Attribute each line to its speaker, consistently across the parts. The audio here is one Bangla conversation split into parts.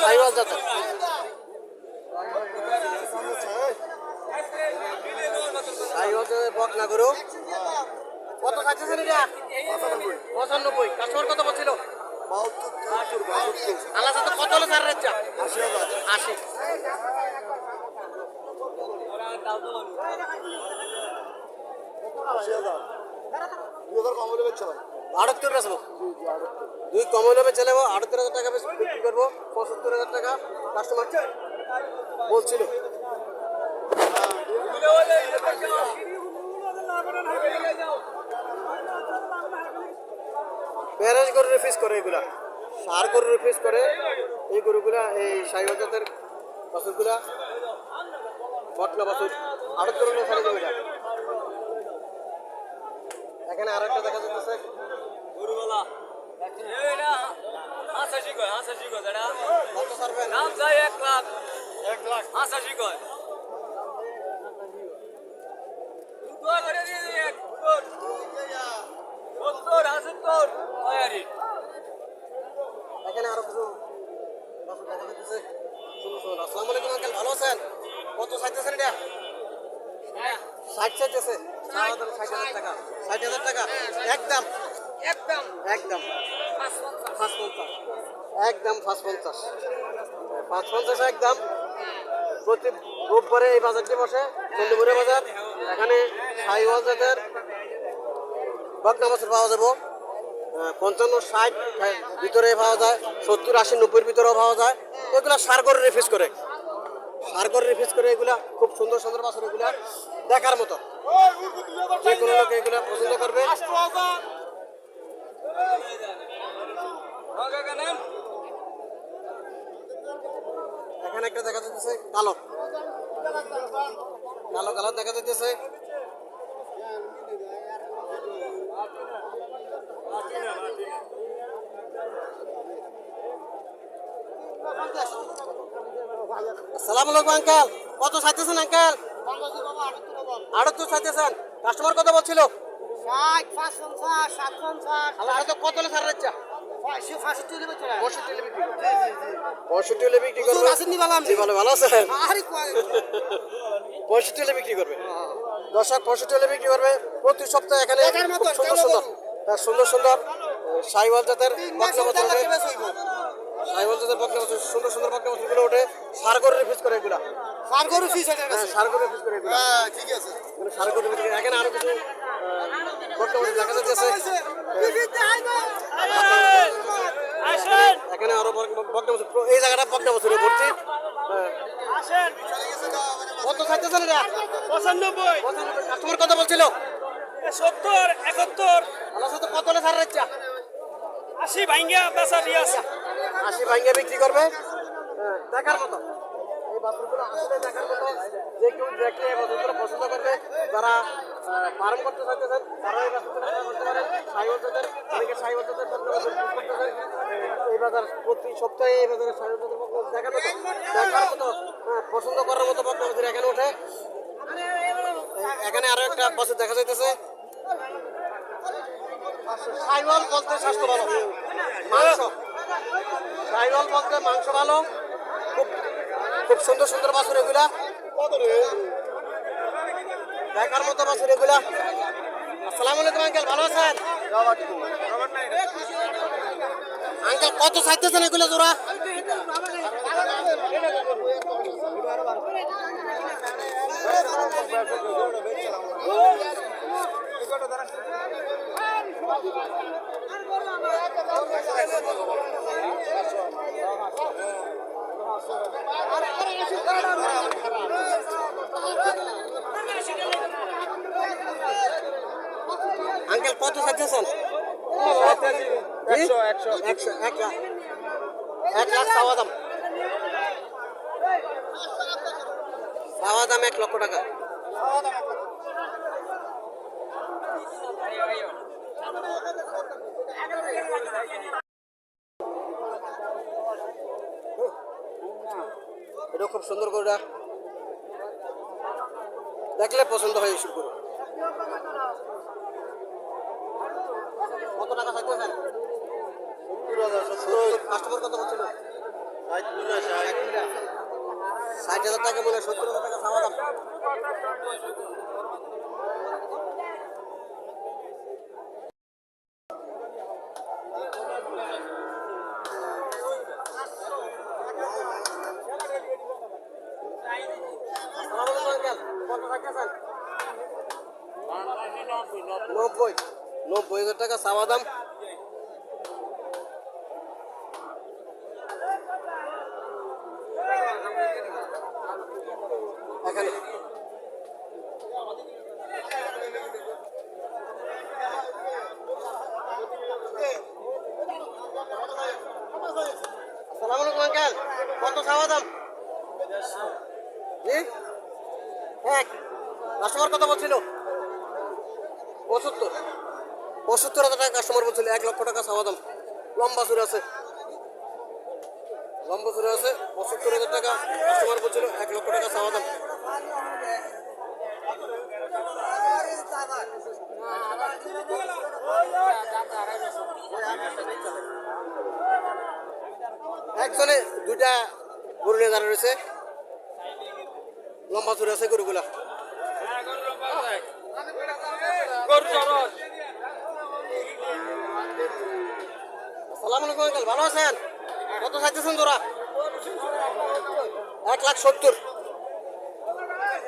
Speaker 1: সাইওয়াল যাতে যাতে বক না করো কত খাচ্ছেন এটা? পঁচানব্বই। কাস্টমার কত বলছিল? আল্লাহ সাথে কত হলো
Speaker 2: আশি।
Speaker 1: আটাত্তর বেচবো। দুই কম হলে চলে যাব আটাত্তর হাজার টাকা বিক্রি করব, পঁচাত্তর হাজার টাকা কাস্টমার বলছিল। প্যারেজ গরুর ফিস করে এগুলা। সার গরুর ফিস করে এই গরুগুলা এই সাইবার জাতের বাছুরগুলা। বটলা বাছুর। আটাত্তর হলে ছাড়ে যাবে। এখানে আরেকটা দেখা যাচ্ছে।
Speaker 3: গরুওয়ালা। এক লাখ। এক লাখ। হাসাশি কয়। করে দিয়ে এক সত্তর হাসত্তর আয়ারি
Speaker 1: এখানে আরও কিছু আসসালামু আলাইকুম আঙ্কেল। ভালো আছেন? কত চাইতেছেন এটা? ষাট চাইতেছে? ষাট। হাজার টাকা। ষাট হাজার টাকা? একদম।
Speaker 3: একদম।
Speaker 1: একদম। পাঁচ পঞ্চাশ একদম পাঁচ পঞ্চাশ পাঁচ পঞ্চাশ একদম। প্রতি রোববারে এই বাজারটি বসে। চন্দ্রপুরে বাজার। এখানে সাইওয়াল জাতের বকনা মাছের পাওয়া যাব। পঞ্চান্ন ষাট আহ, ভিতরে পাওয়া যায়। সত্তর আশি নব্বইয়ের ভিতরেও পাওয়া যায়। এগুলা সার করে রিফিস করে। সার করে রিফিস করে এগুলা খুব সুন্দর সুন্দর বাছর এগুলা দেখার মতো। যে কোনো লোক এগুলা পছন্দ করবে। এখানে একটা দেখা যাচ্ছে কালো। কালো কালার দেখা যাচ্ছে সালাম আলাইকুম আঙ্কেল। কত চাইতেছেন আঙ্কেল? আড়ত্তর কাস্টমার কত বলছিল? কত
Speaker 4: পঁয়ষট্টি
Speaker 1: হলে বিক্রি করবে। ভালো ভালো আছেন? পঁয়ষট্টি হলে বিক্রি করবে। দর্শক পঁয়ষট্টি হলে বিক্রি করবে। প্রতি সপ্তাহে এখানে সুন্দর সুন্দর? তার সুন্দর সুন্দর সাইওয়াল জাতের বকনা বছর ওঠে। সাইওয়াল জাতের বকনা বছর সুন্দর সুন্দর বকনা বছরগুলো ওঠে। সার করে রিফিউজ করে এগুলা।
Speaker 4: সার গরু ফিস হ্যাঁ
Speaker 1: সার করে রিফিউজ করে এগুলা।
Speaker 2: হ্যাঁ ঠিক আছে।
Speaker 1: এগুলো সার করে রিফিউজ করে। এখানে আরও কিছু বকনা বছর দেখা যাচ্ছে। এখানে আরও বক- বকনা বছর এই জায়গাটা বকনা বছরে ভর্তি হ্যাঁ। কত চাইতেছেন এটা?
Speaker 3: পঁচানব্বই।
Speaker 1: কাস্টমার কত বলছিল?
Speaker 3: সত্তর একাত্তর।
Speaker 1: কত হলে ছাড় রাখছা
Speaker 3: আশি ভাঙ্গা বেচা দিয়ে আছে।
Speaker 1: আশি ভাঙ্গে বিক্রি করবে? দেখার মতো। এই বাছুরগুলো আসলে দেখার মতো। যে কেউ দেখলে এই বাছুরগুলো পছন্দ করবে যারা ফার্ম করতে চাইতেছেন তারা এই বাছুরগুলো করতে পারেন অনেকে। এই বাজার প্রতি সপ্তাহে এই বাজারে দেখার মতো। দেখার মতো হ্যাঁ, পছন্দ করার মতো বকনা এখানে ওঠে এখানে আরও একটা বাছুর দেখা যাইতেছে। সাইওয়াল বলতে স্বাস্থ্য ভালো। মাংস। সাইওয়াল বলতে মাংস ভালো। খুব খুব সুন্দর সুন্দর বাছুর এগুলা। দেখার মতো বাছুর এগুলা। আসসালামু আলাইকুম, আঙ্কেল। ভালো আছেন? আঙ্কেল, কত চাইতেছেন এগুলো জোড়া? আঙ্কেল কত চাইতেছেন একশো একশো একশো এক লাখ। এক লাখ চাওয়া দাম। চাওয়া দাম এক লক্ষ টাকা। এটা খুব সুন্দর গরুটা দেখলে পছন্দ হয় এইসব গরু কত টাকা চাইতেছেন? কাস্টমার কত বলছিল ষাট হাজার টাকা বলে সত্তর হাজার টাকা চাওয়া দাম। নব্বই। নব্বই হাজার টাকা চাওয়া দাম। এখানে। আসসালামু আলাইকুম, আঙ্কেল। কত চাওয়া দাম? এক। কাস্টমার কত বলছিল? পঁচাত্তর। পঁচাত্তর হাজার টাকা কাস্টমার বলছিল, এক লক্ষ টাকা চাওয়া দাম। লম্বা চুরে আছে। লম্বা চুরে আছে, পঁচাত্তর হাজার টাকা কাস্টমার বলছিল, এক লক্ষ টাকা চাওয়া দাম। একজনে দুইটা গরু নিয়ে দাঁড়িয়ে রয়েছে। লম্বা চুরে আছে গরুগুলা। সালাম আলাইকুম আঙ্কেল ভালো আছেন? কত চাইতেছেন তোরা এক লাখ সত্তর।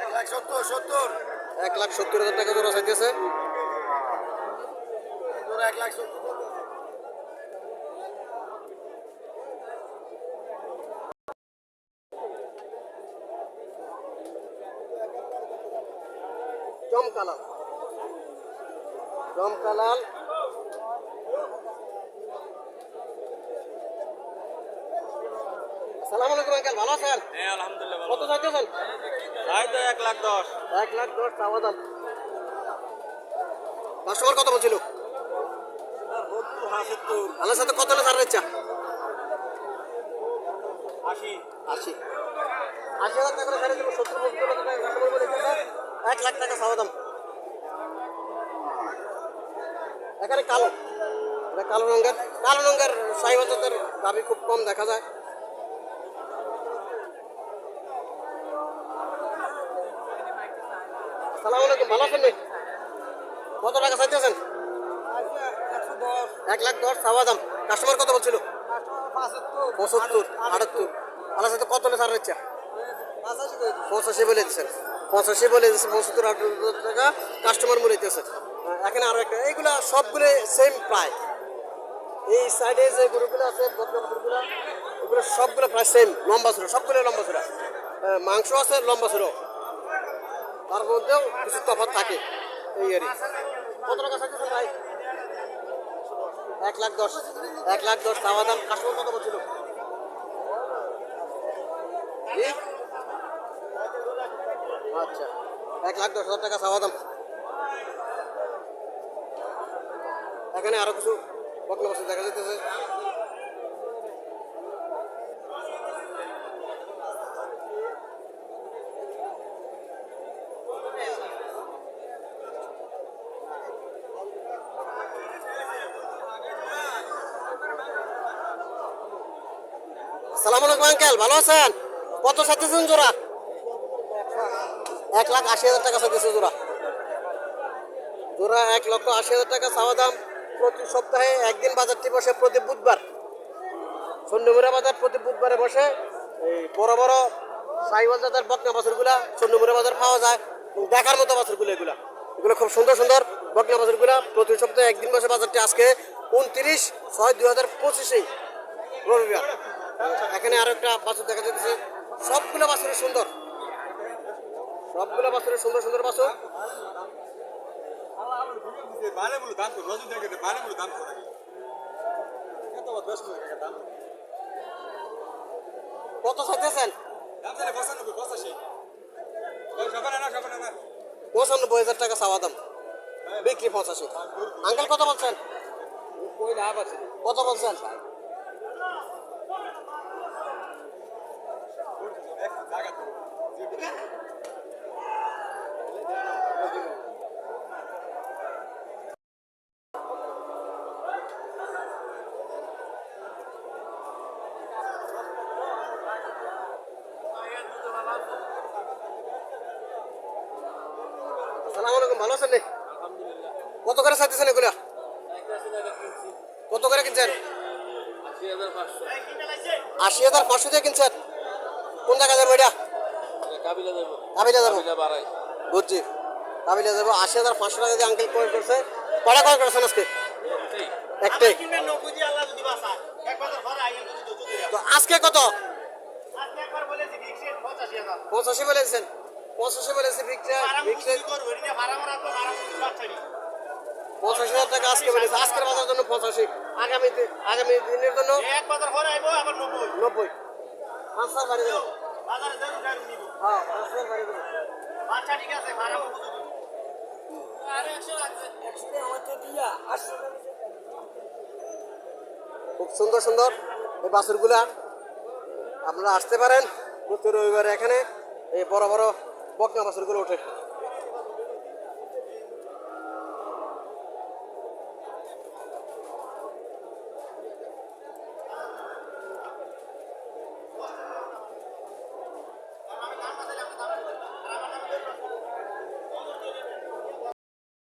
Speaker 2: এক লাখ সত্তর সত্তর।
Speaker 1: এক লাখ সত্তর হাজার টাকা তোরা চাইতেছে।
Speaker 2: এক লাখ সত্তর।
Speaker 1: চমকালাল সালাম আলাইকুম আঙ্কেল ভালো আছেন
Speaker 3: হ্যাঁ আলহামদুলিল্লাহ
Speaker 1: কত চাইতেছেন?
Speaker 3: তাই তো এক লাখ দশ।
Speaker 1: এক লাখ দশ চাওয়া দাম। কাস্টমার কত বলছিল? আমার সাথে কত হলে ইচ্ছা
Speaker 3: আশি।
Speaker 1: আশি। আশি হাজার টাকা করে ছাড়ে দেবো সত্তর টাকা বলে এক লাখ টাকা চাওয়া দাম। এখানে কালো। এটা কালো রঙের। কালো রঙের সাইবাজাতের দাবি খুব কম দেখা যায়। সালাম আলাইকুম, ভালো আছেন কত টাকা চাইতেছেন? এক লাখ দশ, চাওয়া দাম। কাস্টমার কত বলছিল? পঁচাত্তর, আটাত্তর। আলাদা সাথে কত হলে পঁচাশি বলে দিচ্ছেন পঁচাশি বলে দিচ্ছে পঁচাত্তর, আটাত্তর টাকা কাস্টমার মূল্য দিতেছে। এখানে আরও একটা এইগুলা সবগুলো সেম প্রায়। এই সাইডে যে গরুগুলো আছে এগুলো সবগুলো প্রায় সেম লম্বা ছিল সবগুলো লম্বা ছিল মাংস আছে, লম্বা ছিল তার মধ্যেও কিছু তফাৎ থাকে এই আর কত টাকা চাইতেছেন ভাই? এক লাখ দশ, এক লাখ দশ চাওয়া দাম কাস্টমার কত জি? আচ্ছা এক লাখ দশ হাজার টাকা চাওয়া দাম। এখানে আরও কিছু বকনা বস্তু দেখা যেতেছে সালাম আলাইকুম, আঙ্কেল, ভালো আছেন? কত চাইতেছেন জোড়া? এক লাখ আশি হাজার টাকা চাইতেছে জোড়া। জোড়া এক লক্ষ আশি হাজার টাকা, চাওয়া দাম প্রতি সপ্তাহে একদিন বাজারটি বসে প্রতি বুধবার। চন্ডমুড়া বাজার প্রতি বুধবারে বসে এই বড় বড় সাইওয়াল জাতের বকনা বাছুরগুলা চন্ডমুড়া বাজার পাওয়া যায় দেখার মতো বাছুরগুলো এগুলা। এগুলো খুব সুন্দর সুন্দর বকনা বাছুরগুলা প্রতি সপ্তাহে একদিন বসে বাজারটি আজকে উনত্রিশ ছয় দুই হাজার পঁচিশে রবিবার। এখানে আরও একটা বাছুর দেখা যাচ্ছে। সবগুলো বাছুরের সুন্দর। সবগুলো বাছুরের সুন্দর সুন্দর বাছুর
Speaker 5: ভালো বলে দাম করো রজনী থেকে ভালো বলে দাম করো কত
Speaker 1: চাইতেছেন
Speaker 5: পঁচানব্বই
Speaker 1: হাজার টাকা চাওয়া দাম বিক্রি পঁচাশি আঙ্কেল কত বলছেন কত বলছেন
Speaker 5: জায়গা তো
Speaker 1: সালাম ভালো আছেন কত করে কত করে কিনছেন? আশি হাজার পাঁচশো দিয়ে কিনছেন। কোন জায়গায় যাব কাবিলা যাব। বুঝছি। কাবিলা যাব। আশি হাজার পাঁচশো টাকা দিয়ে আঙ্কেল ক্রয় করছে। কটা ক্রয় করেছেন আজকে? একটাই। আজকে কত? পঁচাশি বলেছেন পঁচাশি বলেছে পঁচাশি হাজার টাকা আজকে বলেছে। আজকের বাজার জন্য পঁচাশি। আগামী দিন- আগামী দিনের জন্য নব্বই। পাঁচ হাজার বাড়ি দেবো। হ্যাঁ পাঁচ হাজার বাড়ি দেবো। খুব সুন্দর সুন্দর। এই বাছুরগুলা আপনারা আসতে পারেন। প্রতি রবিবার এখানে। এই বড় বড় বকনা বাছুরগুলো ওঠে